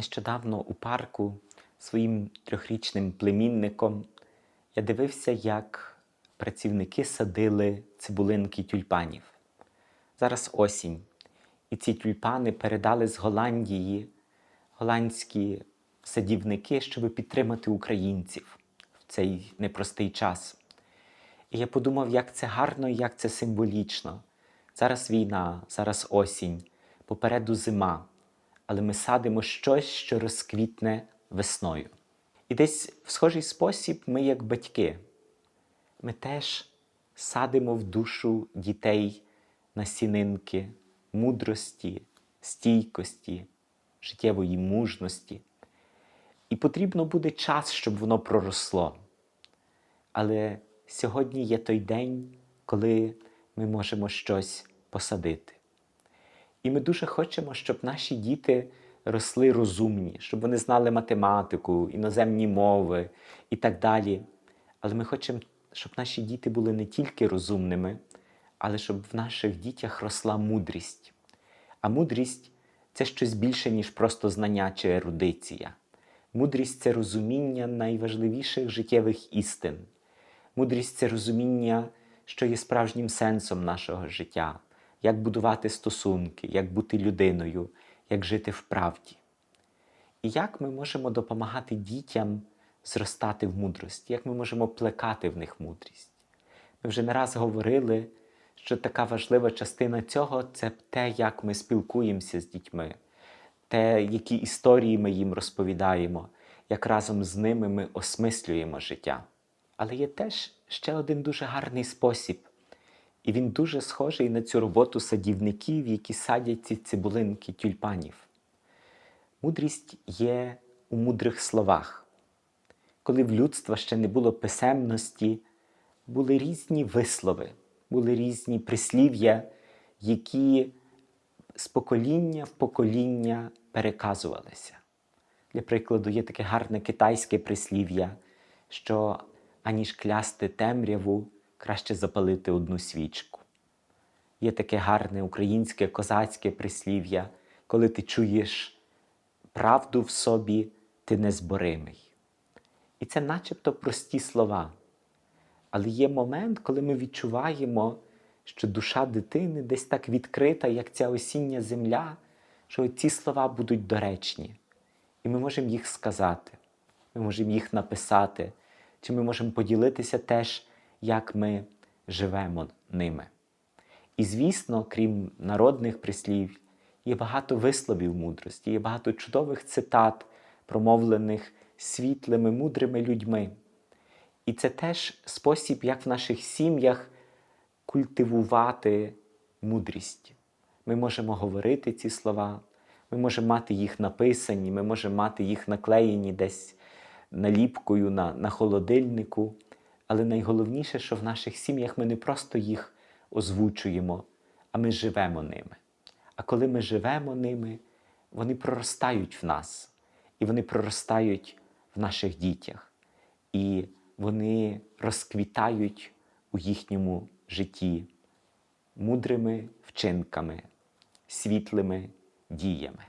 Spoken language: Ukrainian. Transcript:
Нещодавно у парку своїм трьохрічним племінником я дивився, як працівники садили цибулинки тюльпанів. Зараз осінь, і ці тюльпани передали з Голландії голландські садівники, щоб підтримати українців в цей непростий час. І я подумав, як це гарно і як це символічно. Зараз війна, зараз осінь, попереду зима, але ми садимо щось, що розквітне весною. І десь в схожий спосіб ми, як батьки, ми теж садимо в душу дітей насінинки мудрості, стійкості, життєвої мужності. І потрібно буде час, щоб воно проросло. Але сьогодні є той день, коли ми можемо щось посадити. І ми дуже хочемо, щоб наші діти росли розумні, щоб вони знали математику, іноземні мови і так далі. Але ми хочемо, щоб наші діти були не тільки розумними, але щоб в наших дітях росла мудрість. А мудрість це щось більше, ніж просто знання чи ерудиція. Мудрість це розуміння найважливіших життєвих істин. Мудрість це розуміння, що є справжнім сенсом нашого життя, як будувати стосунки, як бути людиною, як жити в правді. І як ми можемо допомагати дітям зростати в мудрості, як ми можемо плекати в них мудрість. Ми вже не раз говорили, що така важлива частина цього це те, як ми спілкуємося з дітьми, те, які історії ми їм розповідаємо, як разом з ними ми осмислюємо життя. Але є теж ще один дуже гарний спосіб, і він дуже схожий на цю роботу садівників, які садять ці цибулинки тюльпанів. Мудрість є у мудрих словах. Коли в людства ще не було писемності, були різні вислови, були різні прислів'я, які з покоління в покоління переказувалися. Для прикладу, є таке гарне китайське прислів'я, що аніж клясти темряву, краще запалити одну свічку. Є таке гарне українське козацьке прислів'я, коли ти чуєш правду в собі, ти незборимий. І це начебто прості слова. Але є момент, коли ми відчуваємо, що душа дитини десь так відкрита, як ця осіння земля, що ці слова будуть доречні. І ми можемо їх сказати, ми можемо їх написати, чи ми можемо поділитися теж, як ми живемо ними. І, звісно, крім народних прислів, є багато висловів мудрості, є багато чудових цитат, промовлених світлими, мудрими людьми. І це теж спосіб, як в наших сім'ях культивувати мудрість. Ми можемо говорити ці слова, ми можемо мати їх написані, ми можемо мати їх наклеєні десь наліпкою на, на холодильнику. Але найголовніше, що в наших сім'ях ми не просто їх озвучуємо, а ми живемо ними. А коли ми живемо ними, вони проростають в нас, і вони проростають в наших дітях, і вони розквітають у їхньому житті мудрими вчинками, світлими діями.